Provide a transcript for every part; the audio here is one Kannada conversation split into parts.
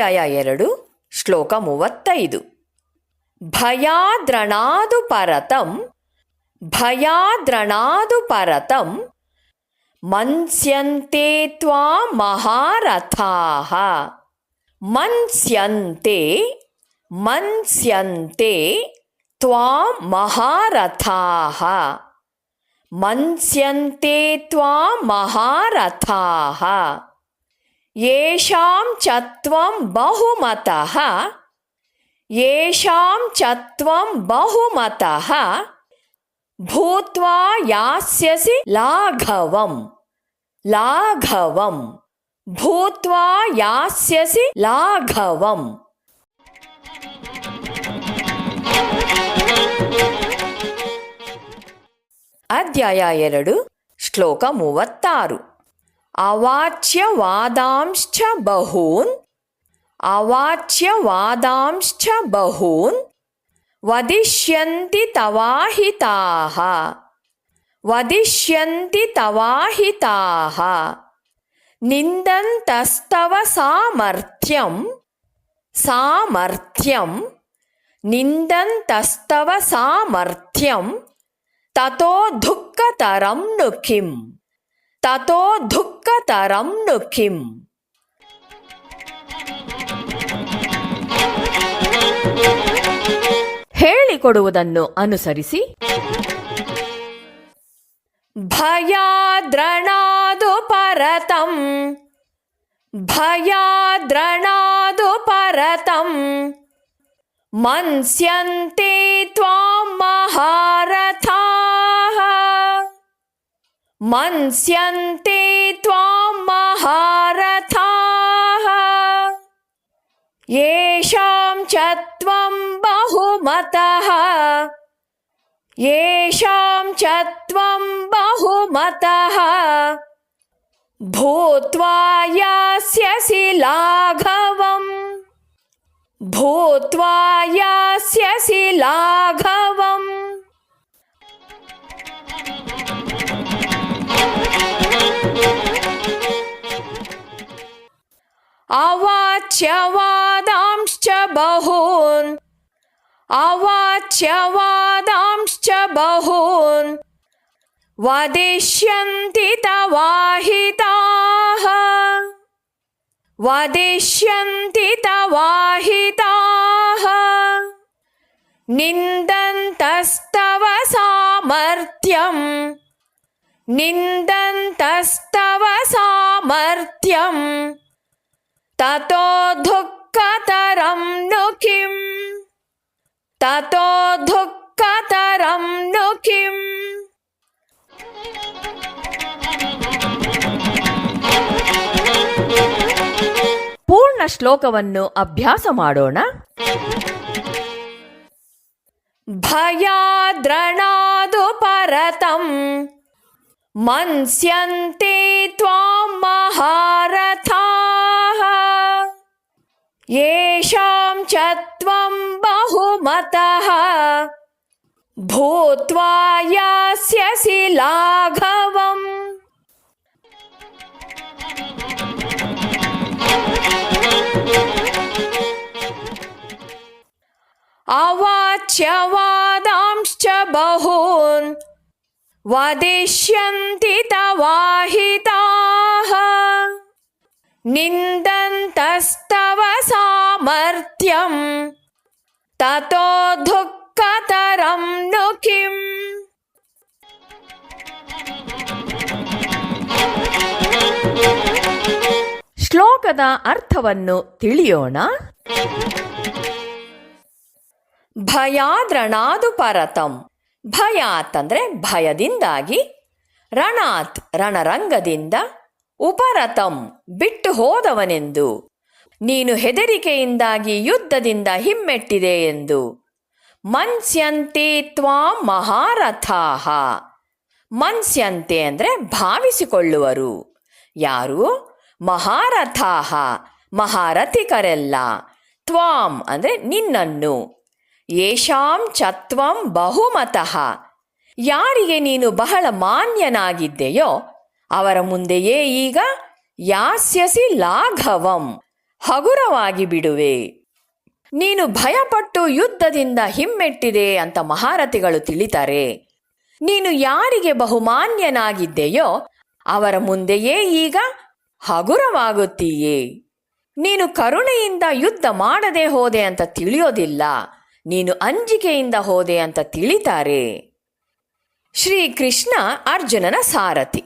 ಅಧ್ಯಾಯ ಎರಡು ಶ್ಲೋಕ ಮೂವತ್ತೈದು ಭಯಾದ್ರಣಾದು ಪರತಂ ಭಯಾದ್ರಣಾದು ಪರತಂ ಮನ್ಸ್ಯಂತೆ ತ್ವಾ ಮಹಾರಥಾಃ ಮನ್ಸ್ಯಂತೆ ಮನ್ಸ್ಯಂತೆ ತ್ವಾ ಮಹಾರಥಾಃ ಮನ್ಸ್ಯಂತೆ ತ್ವಾ ಮಹಾರಥಾಃ ಯೇಷಾಂ ಚ ತ್ವಂ ಬಹುಮತಃ ಯೇಷಾಂ ಚ ತ್ವಂ ಬಹುಮತಃ ಭೂತ್ವಾ ಯಾಸ್ಯಸಿ ಲಾಘವಂ ಲಾಘವಂ ಭೂತ್ವಾ ಯಾಸ್ಯಸಿ ಲಾಘವಂ ಅಧ್ಯಾಯ ಎರಡು, ಶ್ಲೋಕ ಮೂವತ್ತಾರು. अवाच्यवादांश्च बहून्। अवाच्यवादांश्च बहून्। वदिष्यन्ति तवाहिताः। वदिष्यन्ति तवाहिताः। निन्दन्तस्तव सामर्थ्यम् सामर्थ्यं। निन्दन्तस्तव सामर्थ्यं। ततो दुःखतरं नु किम्? ತತೋ ದುಃಖತರಂ ನು ಕಿಂ. ಹೇಳಿಕೊಡುವುದನ್ನು ಅನುಸರಿಸಿ. ಭಯಾದ್ರಣಾದು ಪರತಂ. ಭಯಾದ್ರಣಾದು ಪರತಂ. ಮನ್ಸ್ಯಂತೆ ತ್ವಾಂ ಮಹಾರಥಾಃ मन्स्यन्ते त्वां महारथाः। येषां च त्वं बहुमतः। भूत्वा यास्यसि लाघवम्। भूत्वा यास्यसि लाघवम्। अवाच्यवादांश्च बहून्। अवाच्यवादांश्च बहून्। वदिष्यन्ति तवाहिताः वदिष्यन्ति तवाहिताः निन्दन्तस्तव सामर्थ्यम्। निन्दन्तस्तव ततो दुःखतरं नु किम् ततो दुःखतरं नु किम् ಪೂರ್ಣ ಶ್ಲೋಕವನ್ನು ಅಭ್ಯಾಸ ಮಾಡೋಣ ಭಯಾದ್ರಣಾದು ಪರತಂ ಮನ್ಸ್ಯಂತೆ ತ್ವಾಂ ಮಹಾರಥಾಃ येषां च त्वं बहुमतः भूत्वा यास्यसि लाघवम्। अवाच्यवादांश्च बहून् वदिष्यन्ति तवाहिताः निन्दन्तस्तव सामर्थ्यं ततो दुःखतरं नु किम् ಶ್ಲೋಕದ ಅರ್ಥವನ್ನು ತಿಳಿಯೋಣ ಭಯಾದ್ರಣಾದು ಪರತಂ ಭಯಾತ್ ಅಂದರೆ ಭಯದಿಂದಾಗಿ ರಣಾತ್ ರಣರಂಗದಿಂದ ಉಪರತಂ ಬಿಟ್ಟು ಹೋದವನೆಂದು ನೀನು ಹೆದರಿಕೆಯಿಂದಾಗಿ ಯುದ್ಧದಿಂದ ಹಿಮ್ಮೆಟ್ಟಿದೆ ಎಂದು. ಮನ್ಸ್ಯಂತೆ ತ್ವಾಂ ಮಹಾರಥಾಹ. ಮನ್ಸ್ಯಂತೆ ಅಂದರೆ ಭಾವಿಸಿಕೊಳ್ಳುವರು. ಯಾರು? ಮಹಾರಥಾಹ. ಮಹಾರಥಿಕರೆಲ್ಲ. ತ್ವಾಂ ಅಂದರೆ ನಿನ್ನನ್ನು. ಯೇಷಾಂ ಚತ್ವಂ ಬಹುಮತಃ. ಯಾರಿಗೆ ನೀನು ಬಹಳ ಮಾನ್ಯನಾಗಿದ್ದೆಯೋ ಅವರ ಮುಂದೆಯೇ ಈಗ ಯಾಸ್ಯಸಿ ಲಾಘವಂ. ಹಗುರವಾಗಿ ಬಿಡುವೆ. ನೀನು ಭಯಪಟ್ಟು ಯುದ್ಧದಿಂದ ಹಿಮ್ಮೆಟ್ಟಿದೆ ಅಂತ ಮಹಾರಥಿಗಳು ತಿಳಿತಾರೆ. ನೀನು ಯಾರಿಗೆ ಬಹುಮಾನ್ಯನಾಗಿದ್ದೆಯೋ ಅವರ ಮುಂದೆಯೇ ಈಗ ಹಗುರವಾಗುತ್ತೀಯೇ. ನೀನು ಕರುಣೆಯಿಂದ ಯುದ್ಧ ಮಾಡದೆ ಹೋದೆ ಅಂತ ತಿಳಿಯೋದಿಲ್ಲ. ನೀನು ಅಂಜಿಕೆಯಿಂದ ಹೋದೆ ಅಂತ ತಿಳಿತಾರೆ. ಶ್ರೀಕೃಷ್ಣ ಅರ್ಜುನನ ಸಾರಥಿ.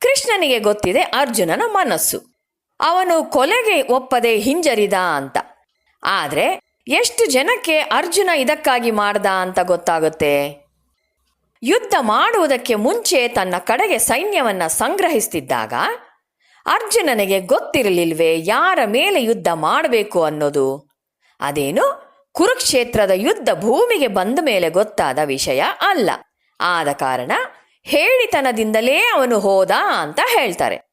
ಕೃಷ್ಣನಿಗೆ ಗೊತ್ತಿದೆ ಅರ್ಜುನನ ಮನಸ್ಸು. ಅವನು ಕೊಲೆಗೆ ಒಪ್ಪದೆ ಹಿಂಜರಿದ ಅಂತ. ಆದರೆ ಎಷ್ಟು ಜನಕ್ಕೆ ಅರ್ಜುನ ಇದಕ್ಕಾಗಿ ಮಾಡ್ದ ಅಂತ ಗೊತ್ತಾಗುತ್ತೆ? ಯುದ್ಧ ಮಾಡುವುದಕ್ಕೆ ಮುಂಚೆ ತನ್ನ ಕಡೆಗೆ ಸೈನ್ಯವನ್ನ ಸಂಗ್ರಹಿಸ್ತಿದ್ದಾಗ ಅರ್ಜುನನಿಗೆ ಗೊತ್ತಿರಲಿಲ್ವೇ ಯಾರ ಮೇಲೆ ಯುದ್ಧ ಮಾಡಬೇಕು ಅನ್ನೋದು? ಅದೇನು ಕುರುಕ್ಷೇತ್ರದ ಯುದ್ಧ ಭೂಮಿಗೆ ಬಂದ ಮೇಲೆ ಗೊತ್ತಾದ ವಿಷಯ ಅಲ್ಲ. ಆದ ಕಾರಣ ಹೇಳಿತನದಿಂದಲೇ ಅವನು ಹೋದ ಅಂತ ಹೇಳ್ತಾರೆ.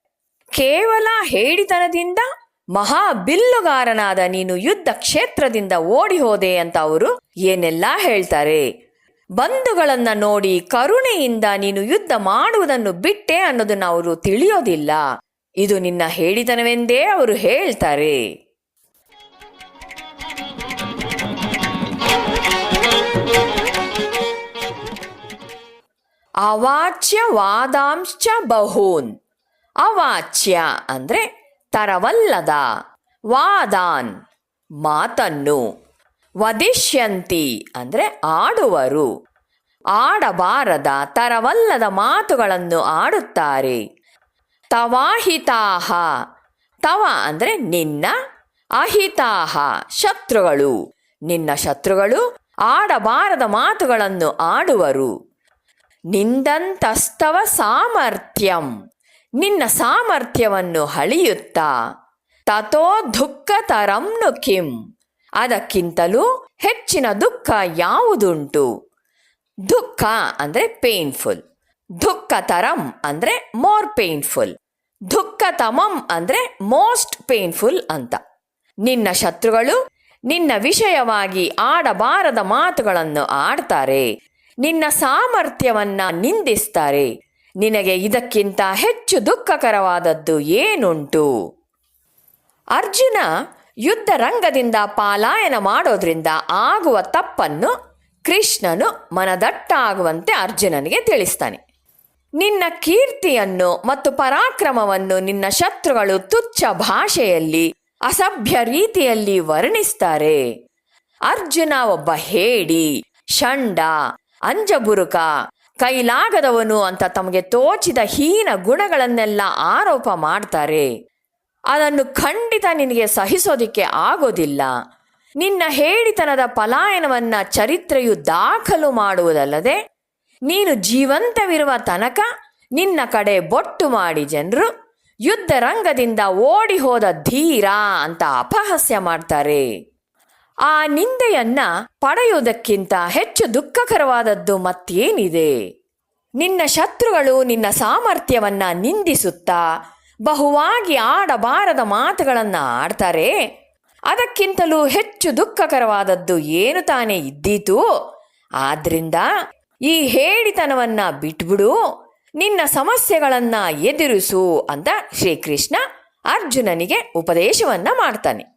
ಕೇವಲ ಹೇಳಿತನದಿಂದ ಮಹಾ ಬಿಲ್ಲುಗಾರನಾದ ನೀನು ಯುದ್ಧ ಕ್ಷೇತ್ರದಿಂದ ಓಡಿ ಹೋದೆ ಅಂತ ಅವರು ಏನೆಲ್ಲ ಹೇಳ್ತಾರೆ? ಬಂಧುಗಳನ್ನ ನೋಡಿ ಕರುಣೆಯಿಂದ ನೀನು ಯುದ್ಧ ಮಾಡುವುದನ್ನು ಬಿಟ್ಟೆ ಅನ್ನೋದನ್ನ ಅವರು ತಿಳಿಯೋದಿಲ್ಲ. ಇದು ನಿನ್ನ ಹೇಳಿದನವೆಂದೇ ಅವರು ಹೇಳ್ತಾರೆ. ಅವಾಚ್ಯ ವಾದಾಂಶ್ಚ ಬಹೂನ್. ಅವಾಚ್ಯ ಅಂದ್ರೆ ತರವಲ್ಲದ. ವಾದಾನ್, ಮಾತನ್ನು. ವದಿಷ್ಯಂತಿ ಅಂದ್ರೆ ಆಡುವರು. ಆಡಬಾರದ, ತರವಲ್ಲದ ಮಾತುಗಳನ್ನು ಆಡುತ್ತಾರೆ. ತವಾಹಿತಾಹ, ತವ ಅಂದ್ರೆ ನಿನ್ನ, ಅಹಿತಾಹ, ಶತ್ರುಗಳು. ನಿನ್ನ ಶತ್ರುಗಳು ಆಡಬಾರದ ಮಾತುಗಳನ್ನು ಆಡುವರು. ನಿಂದಂತಸ್ತವ ಸಾಮರ್ಥ್ಯಂ. ನಿನ್ನ ಸಾಮರ್ಥ್ಯವನ್ನು ಹಳಿಯುತ್ತಾ ತಥೋ ದುಃಖತರಂನು ಕಿಂ. ಅದಕ್ಕಿಂತಲೂ ಹೆಚ್ಚಿನ ದುಃಖ ಯಾವುದುಂಟು? ದುಃಖ ಅಂದ್ರೆ ಪೇನ್ಫುಲ್ ದುಃಖತರಂ ಅಂದ್ರೆ ಮೋರ್ ಪೇನ್ಫುಲ್ ದುಃಖತಮಂ ಅಂದ್ರೆ ಮೋಸ್ಟ್ ಪೇನ್ಫುಲ್ ಅಂತ. ನಿನ್ನ ಶತ್ರುಗಳು ನಿನ್ನ ವಿಷಯವಾಗಿ ಆಡಬಾರದ ಮಾತುಗಳನ್ನು ಆಡ್ತಾರೆ. ನಿನ್ನ ಸಾಮರ್ಥ್ಯವನ್ನ ನಿಂದಿಸ್ತಾರೆ. ನಿನಗೆ ಇದಕ್ಕಿಂತ ಹೆಚ್ಚು ದುಃಖಕರವಾದದ್ದು ಏನುಂಟು? ಅರ್ಜುನ ಯುದ್ಧ ರಂಗದಿಂದ ಪಾಲಾಯನ ಮಾಡೋದ್ರಿಂದ ಆಗುವ ತಪ್ಪನ್ನು ಕೃಷ್ಣನು ಮನದಟ್ಟಾಗುವಂತೆ ಅರ್ಜುನನಿಗೆ ತಿಳಿಸ್ತಾನೆ. ನಿನ್ನ ಕೀರ್ತಿಯನ್ನು ಮತ್ತು ಪರಾಕ್ರಮವನ್ನು ನಿನ್ನ ಶತ್ರುಗಳು ತುಚ್ಛ ಭಾಷೆಯಲ್ಲಿ, ಅಸಭ್ಯ ರೀತಿಯಲ್ಲಿ ವರ್ಣಿಸ್ತಾರೆ. ಅರ್ಜುನ ಒಬ್ಬ ಹೇಡಿ, ಷಂಡ, ಅಂಜಬುರುಕ ಕೈಲಾಗದವನು ಅಂತ ತಮಗೆ ತೋಚಿದ ಹೀನ ಗುಣಗಳನ್ನೆಲ್ಲ ಆರೋಪ ಮಾಡ್ತಾರೆ. ಅದನ್ನು ಖಂಡಿತ ನಿನಗೆ ಸಹಿಸೋದಿಕ್ಕೆ ಆಗೋದಿಲ್ಲ. ನಿನ್ನ ಹೇಳಿತನದ ಪಲಾಯನವನ್ನ ಚರಿತ್ರೆಯು ದಾಖಲು ಮಾಡುವುದಲ್ಲದೆ, ನೀನು ಜೀವಂತವಿರುವ ತನಕ ನಿನ್ನ ಕಡೆ ಬೊಟ್ಟು ಮಾಡಿ ಜನರು ಯುದ್ಧ ರಂಗದಿಂದ ಓಡಿ ಹೋದ ಧೀರ ಅಂತ ಅಪಹಾಸ್ಯ ಮಾಡ್ತಾರೆ. ಆ ನಿಂದೆಯನ್ನ ಪಡೆಯುವುದಕ್ಕಿಂತ ಹೆಚ್ಚು ದುಃಖಕರವಾದದ್ದು ಮತ್ತೇನಿದೆ? ನಿನ್ನ ಶತ್ರುಗಳು ನಿನ್ನ ಸಾಮರ್ಥ್ಯವನ್ನ ನಿಂದಿಸುತ್ತಾ ಬಹುವಾಗಿ ಆಡಬಾರದ ಮಾತುಗಳನ್ನ ಆಡ್ತಾರೆ? ಅದಕ್ಕಿಂತಲೂ ಹೆಚ್ಚು ದುಃಖಕರವಾದದ್ದು ಏನು ತಾನೇ ಇದ್ದೀತು? ಆದ್ರಿಂದ ಈ ಹೇಳಿತನವನ್ನ ಬಿಟ್ಬಿಡು, ನಿನ್ನ ಸಮಸ್ಯೆಗಳನ್ನ ಎದುರಿಸು ಅಂತ ಶ್ರೀಕೃಷ್ಣ ಅರ್ಜುನನಿಗೆ ಉಪದೇಶವನ್ನ ಮಾಡ್ತಾನೆ.